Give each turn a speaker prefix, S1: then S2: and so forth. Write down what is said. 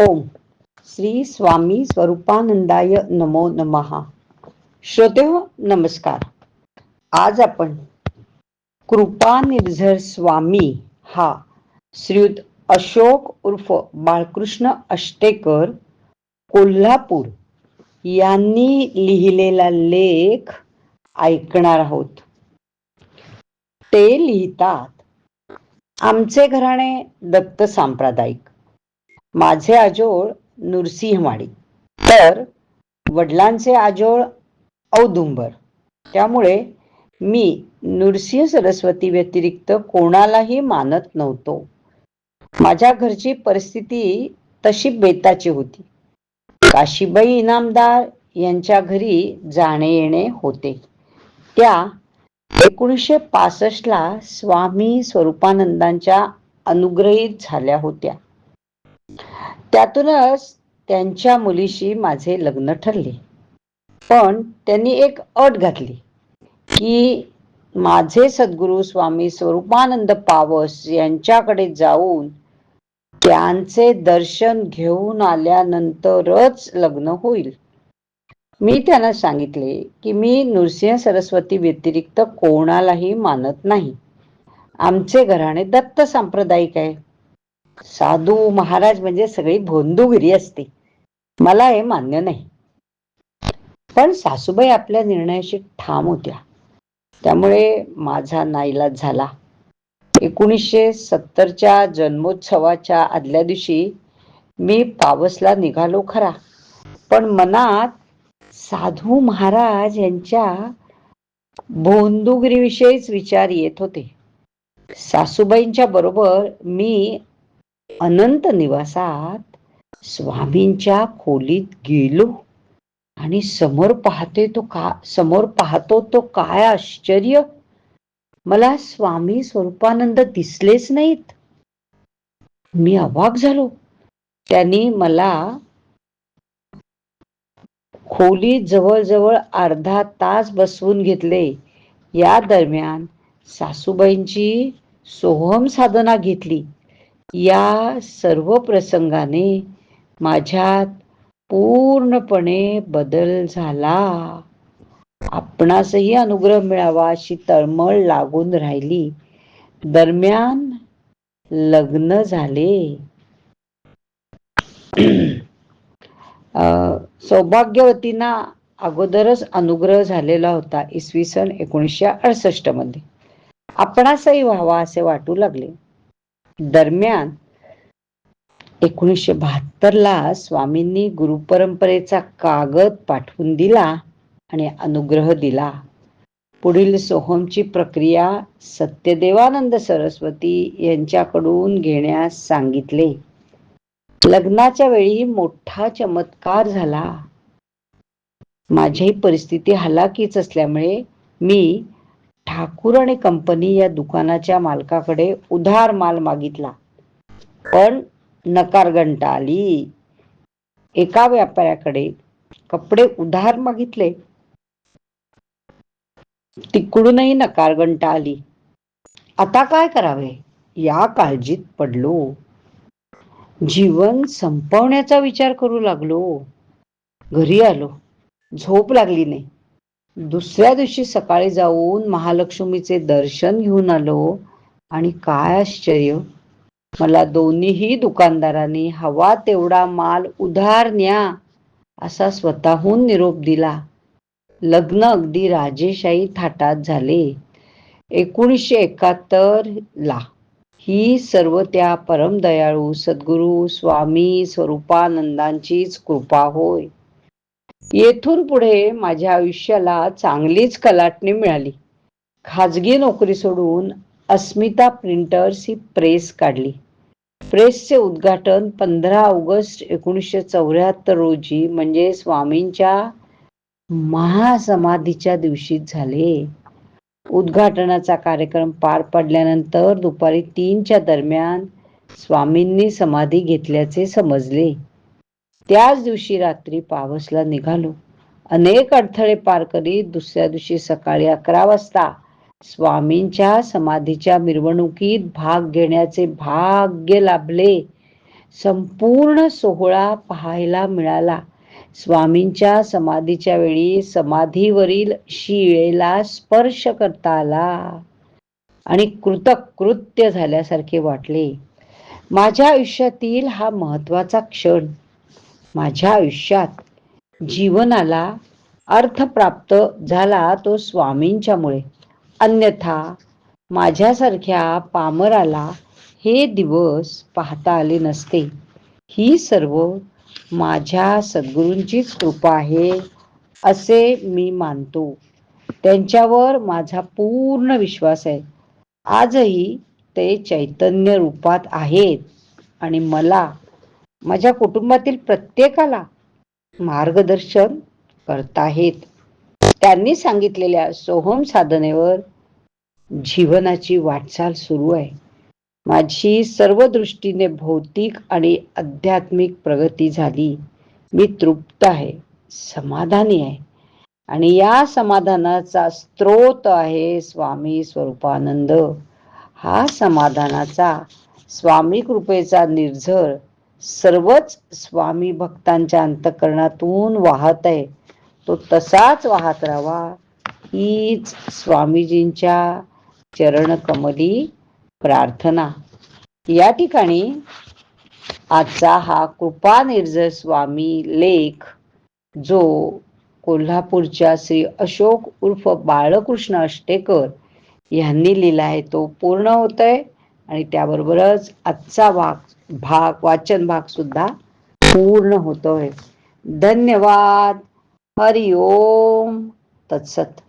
S1: ओम. श्री स्वामी स्वरूपानंदाय नमो नमहा. श्रोते हो नमस्कार. आज आपण कृपानिर्झर स्वामी हा श्रीयुत अशोक उर्फ बाळकृष्ण अष्टेकर कोल्हापूर यांनी लिहिलेला लेख ऐकणार आहोत. ते लिहितात आमचे घराणे दत्त सांप्रदायिक. माझे आजोळ नृसिंहवाडी तर वडिलांचे आजोळ औदुंबर. त्यामुळे मी नृसिंह सरस्वती व्यतिरिक्त कोणालाही मानत नव्हतो. माझ्या घरची परिस्थिती तशी बेताची होती. काशीबाई इनामदार यांच्या घरी जाणे येणे होते. त्या एकोणीसशे पासष्टला स्वामी स्वरूपानंदांच्या अनुग्रहित झाल्या होत्या. त्यातूनच त्यांच्या मुलीशी माझे लग्न ठरले. पण त्यांनी एक अट घातली की माझे सद्गुरू स्वामी स्वरूपानंद पावस यांच्याकडे जाऊन त्यांचे दर्शन घेऊन आल्यानंतरच लग्न होईल. मी त्यांना सांगितले की मी नृसिंह सरस्वती व्यतिरिक्त कोणालाही मानत नाही. आमचे घराणे दत्त सांप्रदायिक आहे. साधू महाराज म्हणजे सगळी भोंदूगिरी असते. मला हे मान्य नाही. पण सासूबाई आपल्या निर्णयाशी ठाम होत्या. त्यामुळे माझा नाईलाज झाला. एकोणीसशे सत्तरच्या जन्मोत्सवाच्या आदल्या दिवशी मी पावसला निघालो खरा. पण मनात साधू महाराज यांच्या भोंदुगिरीविषयीच विचार येत होते. सासूबाईंच्या बरोबर मी अनंत निवासात स्वामींच्या खोलीत गेलो आणि समोर पाहते तो का समोर पाहतो तो काय आश्चर्य. मला स्वामी स्वरूपानंद दिसलेच नाहीत. मी अवाक झालो. त्यांनी मला खोलीत जवळजवळ अर्धा तास बसवून घेतले. या दरम्यान सासूबाईंची सोहम साधना घेतली. या सर्व प्रसंगाने माझ्यात पूर्णपणे बदल झाला. आपणासही अनुग्रह मिळावा अशी तळमळ लागून राहिली. दरम्यान लग्न झाले. सौभाग्यवतींना अगोदरच अनुग्रह झालेला होता इसवी सन एकोणीसशे अडसष्टमध्ये. आपणासही व्हावा असे वाटू लागले. दरम्यान एकोणीसशे बहात्तर ला स्वामींनी गुरुपरंपरेचा कागद पाठवून दिला आणि अनुग्रह दिला. पुढील सोहमची प्रक्रिया सत्यदेवानंद सरस्वती यांच्याकडून घेण्यास सांगितले. लग्नाच्या वेळी मोठा चमत्कार झाला. माझी परिस्थिती हलाकीच असल्यामुळे मी ठाकूर आणि कंपनी या दुकानाच्या मालकाकडे उधार माल मागितला. पण नकारगंटा आली. एका व्यापाऱ्याकडे कपडे उधार मागितले. तिकडूनही नकारगंटा आली. आता काय करावे? या काळजीत पडलो. जीवन संपवण्याचा विचार करू लागलो. घरी आलो. झोप लागली नाही. दुसऱ्या दिवशी सकाळी जाऊन महालक्ष्मीचे दर्शन घेऊन आलो आणि काय आश्चर्य! मला दोन्हीही दुकानदारांनी हवा तेवढा माल उधार न्या असा स्वतःहून निरोप दिला. लग्न अगदी राजेशाही थाटात झाले. एकोणीसशे एकाहत्तर ला ही सर्व त्या परमदयाळू सद्गुरू स्वामी स्वरूपानंदांचीच कृपा होय. येथून पुढे माझ्या आयुष्याला चांगलीच कलाटणी मिळाली. खाजगी नोकरी सोडून अस्मिता प्रिंटर्स ही प्रेस काढली. प्रेसचे उद्घाटन पंधरा ऑगस्ट एकोणीसशे चौऱ्याहत्तर रोजी म्हणजे स्वामींच्या महासमाधीच्या दिवशीच झाले. उद्घाटनाचा कार्यक्रम पार पडल्यानंतर दुपारी तीनच्या दरम्यान स्वामींनी समाधी घेतल्याचे समजले. त्याच दिवशी रात्री पावसला निघालो. अनेक अडथळे पार करीत दुसऱ्या दिवशी सकाळी अकरा वाजता स्वामींच्या समाधीच्या मिरवणुकीत भाग घेण्याचे भाग्य लाभले. संपूर्ण सोहळा पाहायला मिळाला. स्वामींच्या समाधीच्या वेळी समाधीवरील शिळेला स्पर्श करता आला आणि कृतकृत्य झाल्यासारखे वाटले. माझ्या आयुष्यातील हा महत्त्वाचा क्षण माझ्या आयुष्यात जीवनाला अर्थ प्राप्त झाला तो स्वामींच्यामुळे. अन्यथा माझ्यासारख्या पामराला हे दिवस पाहता आले नसते. ही सर्व माझ्या सद्गुरूंचीच कृपा आहे असे मी मानतो. त्यांच्यावर माझा पूर्ण विश्वास आहे. आजही ते चैतन्य रूपात आहेत आणि मला माझ्या कुटुंबातील प्रत्येकाला मार्गदर्शन करताहेत. त्यांनी सांगितलेल्या सोहम साधनेवर जीवनाची वाटचाल सुरू आहे. माझी सर्व दृष्टीने भौतिक आणि आध्यात्मिक प्रगती झाली. मी तृप्त आहे समाधानी आहे. आणि या समाधानाचा स्रोत आहे स्वामी स्वरूपानंद. हा समाधानाचा स्वामी कृपेचा निर्झर सर्वच स्वामी भक्तांच्या अंतकरणातून वाहत आहे. तो तसाच वाहत राहावा. हीच स्वामीजींच्या चरणकमली प्रार्थना. या ठिकाणी आजचा हा कृपा निर्झर स्वामी लेख जो कोल्हापूरच्या श्री अशोक उर्फ बाळकृष्ण अष्टेकर यांनी लिहिला आहे तो पूर्ण होतोय आणि त्याबरोबरच आजचा भाग भाग वाचन भाग सुद्धा पूर्ण होतोय. धन्यवाद. हरिओम तत्सत.